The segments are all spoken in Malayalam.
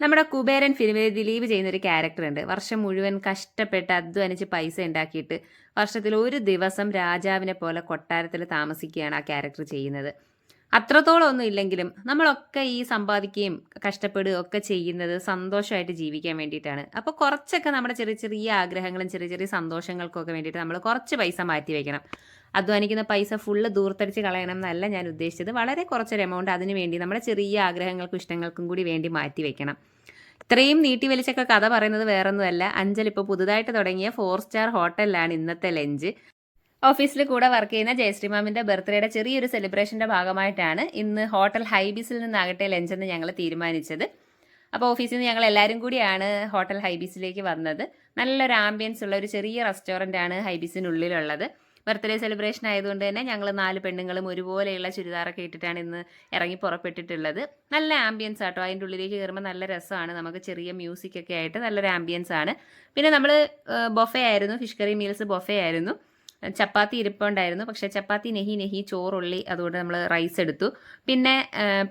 നമ്മുടെ കുബേരൻ ഫിലിമിൽ ദിലീപ് ചെയ്യുന്ന ഒരു ക്യാരക്ടർ ഉണ്ട്. വർഷം മുഴുവൻ കഷ്ടപ്പെട്ട് അധ്വാനിച്ച് പൈസ ഉണ്ടാക്കിയിട്ട് വർഷത്തിൽ ഒരു ദിവസം രാജാവിനെ പോലെ കൊട്ടാരത്തിൽ താമസിക്കുകയാണ് ആ ക്യാരക്ടർ ചെയ്യുന്നത്. അത്രത്തോളം ഒന്നും ഇല്ലെങ്കിലും നമ്മളൊക്കെ ഈ സമ്പാദിക്കുകയും കഷ്ടപ്പെടുകയും ഒക്കെ ചെയ്യുന്നത് സന്തോഷമായിട്ട് ജീവിക്കാൻ വേണ്ടിയിട്ടാണ്. അപ്പോൾ കുറച്ചൊക്കെ നമ്മുടെ ചെറിയ ചെറിയ ആഗ്രഹങ്ങളും ചെറിയ ചെറിയ സന്തോഷങ്ങൾക്കൊക്കെ വേണ്ടിയിട്ട് നമ്മൾ കുറച്ച് പൈസ മാറ്റി വെക്കണം അധ്വാനിക്കുന്ന പൈസ ഫുള്ള് ദൂർത്തടിച്ച് കളയണം എന്നല്ല ഞാൻ ഉദ്ദേശിച്ചത്. വളരെ കുറച്ചൊരു എമൗണ്ട് അതിന് വേണ്ടി നമ്മുടെ ചെറിയ ആഗ്രഹങ്ങൾക്കും ഇഷ്ടങ്ങൾക്കും കൂടി വേണ്ടി മാറ്റി വെക്കണം. ഇത്രയും നീട്ടി വലിച്ചൊക്കെ കഥ പറയുന്നത് വേറൊന്നുമല്ല. അഞ്ചൽ ഇപ്പോൾ പുതുതായിട്ട് തുടങ്ങിയ ഫോർ സ്റ്റാർ ഹോട്ടലിലാണ് ഇന്നത്തെ ലഞ്ച്. ഓഫീസിൽ കൂടെ വർക്ക് ചെയ്യുന്ന ജയശ്രീ മാമിന്റെ ബർത്ത്ഡേയുടെ ചെറിയൊരു സെലിബ്രേഷന്റെ ഭാഗമായിട്ടാണ് ഇന്ന് ഹോട്ടൽ ഹൈബീസിൽ നിന്നാകട്ടെ ലഞ്ച് എന്ന് ഞങ്ങൾ തീരുമാനിച്ചത്. അപ്പോൾ ഓഫീസിൽ നിന്ന് ഞങ്ങൾ എല്ലാവരും കൂടിയാണ് ഹോട്ടൽ ഹൈബീസിലേക്ക് വന്നത്. നല്ലൊരു ആംബിയൻസ് ഉള്ള ഒരു ചെറിയ റെസ്റ്റോറന്റ് ആണ് ഹൈബീസിനുള്ളിലുള്ളത്. ബർത്ത്ഡേ സെലിബ്രേഷൻ ആയതുകൊണ്ട് തന്നെ ഞങ്ങൾ നാല് പെണ്ണുങ്ങളും ഒരുപോലെയുള്ള ചുരിദാറൊക്കെ ഇട്ടിട്ടാണ് ഇന്ന് ഇറങ്ങി പുറപ്പെട്ടിട്ടുള്ളത്. നല്ല ആംബിയൻസ് ആട്ടോ. അതിന്റെ ഉള്ളിലേക്ക് കയറുമ്പോൾ നല്ല രസമാണ്. നമുക്ക് ചെറിയ മ്യൂസിക് ഒക്കെ ആയിട്ട് നല്ലൊരു ആംബിയൻസ് ആണ്. പിന്നെ നമ്മൾ ബൊഫേ ആയിരുന്നു. ഫിഷ് കറി മീൽസ് ബൊഫേ ആയിരുന്നു. ചപ്പാത്തി ഇരിപ്പുണ്ടായിരുന്നു. പക്ഷെ ചപ്പാത്തി നെഹി നെഹി ചോറുള്ളി അതുകൊണ്ട് നമ്മൾ റൈസ് എടുത്തു. പിന്നെ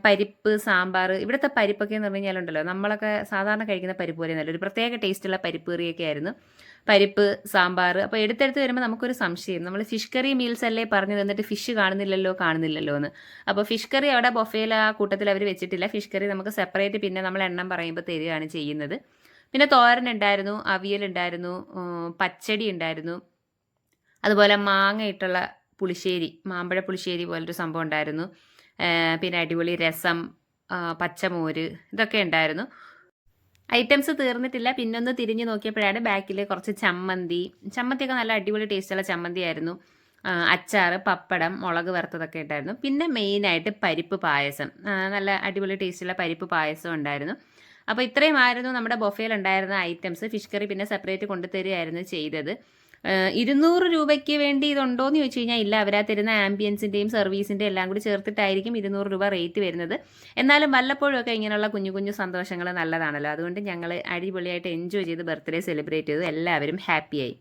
പരിപ്പ് സാമ്പാർ ഇവിടുത്തെ പരിപ്പൊക്കെ എന്ന് പറഞ്ഞു കഴിഞ്ഞാലുണ്ടല്ലോ നമ്മളൊക്കെ സാധാരണ കഴിക്കുന്ന പരിപ്പ് പോലെ നല്ല ഒരു പ്രത്യേക ടേസ്റ്റുള്ള പരിപ്പ് കറിയൊക്കെ ആയിരുന്നു. പരിപ്പ് സാമ്പാർ അപ്പോൾ എടുത്തെടുത്ത് വരുമ്പോൾ നമുക്കൊരു സംശയം നമ്മൾ ഫിഷ് കറി മീൽസ് അല്ലേ പറഞ്ഞു തന്നിട്ട് ഫിഷ് കാണുന്നില്ലല്ലോ കാണുന്നില്ലല്ലോ എന്ന്. അപ്പോൾ ഫിഷ് കറി അവിടെ ബൊഫയിൽ ആ കൂട്ടത്തിൽ അവർ വെച്ചിട്ടില്ല. ഫിഷ് കറി നമുക്ക് സെപ്പറേറ്റ് പിന്നെ നമ്മൾ എണ്ണം പറയുമ്പോൾ തരികയാണ് ചെയ്യുന്നത്. പിന്നെ തോരൻ ഉണ്ടായിരുന്നു അവിയൽ ഉണ്ടായിരുന്നു പച്ചടി ഉണ്ടായിരുന്നു അതുപോലെ മാങ്ങ ഇട്ടുള്ള പുളിശ്ശേരി മാമ്പഴ പുളിശ്ശേരി പോലൊരു സംഭവം ഉണ്ടായിരുന്നു. പിന്നെ അടിപൊളി രസം പച്ചമോര് ഇതൊക്കെ ഉണ്ടായിരുന്നു. ഐറ്റംസ് തീർന്നിട്ടില്ല. പിന്നൊന്ന് തിരിഞ്ഞു നോക്കിയപ്പോഴാണ് ബാക്കിൽ കുറച്ച് ചമ്മന്തി. ചമ്മന്തിയൊക്കെ നല്ല അടിപൊളി ടേസ്റ്റുള്ള ചമ്മന്തി ആയിരുന്നു. അച്ചാർ പപ്പടം മുളക് വറുത്തതൊക്കെ ഉണ്ടായിരുന്നു. പിന്നെ മെയിനായിട്ട് പരിപ്പ് പായസം. നല്ല അടിപൊളി ടേസ്റ്റുള്ള പരിപ്പ് പായസം ഉണ്ടായിരുന്നു. അപ്പോൾ ഇത്രയും ആയിരുന്നു നമ്മുടെ ബൊഫയിൽ ഉണ്ടായിരുന്ന ഐറ്റംസ്. ഫിഷ് കറി പിന്നെ സെപ്പറേറ്റ് കൊണ്ടുതരികയായിരുന്നു ചെയ്തത്. ഇരുന്നൂറ് രൂപയ്ക്ക് വേണ്ടി ഇതുണ്ടോ എന്ന് ചോദിച്ചു കഴിഞ്ഞാൽ ഇല്ല. അവരാ തരുന്ന ആംബിയൻസിന്റെയും സർവീസിന്റെയും എല്ലാം കൂടി ചേർത്തിട്ടായിരിക്കും ഇരുന്നൂറ് രൂപ റേറ്റ് വരുന്നത്. എന്നാലും വല്ലപ്പോഴും ഒക്കെ ഇങ്ങനെയുള്ള കുഞ്ഞു കുഞ്ഞു സന്തോഷങ്ങൾ നല്ലതാണല്ലോ. അതുകൊണ്ട് ഞങ്ങൾ അടിപൊളിയായിട്ട് എൻജോയ് ചെയ്ത് ബർത്ത്ഡേ സെലിബ്രേറ്റ് ചെയ്തു. എല്ലാവരും ഹാപ്പിയായി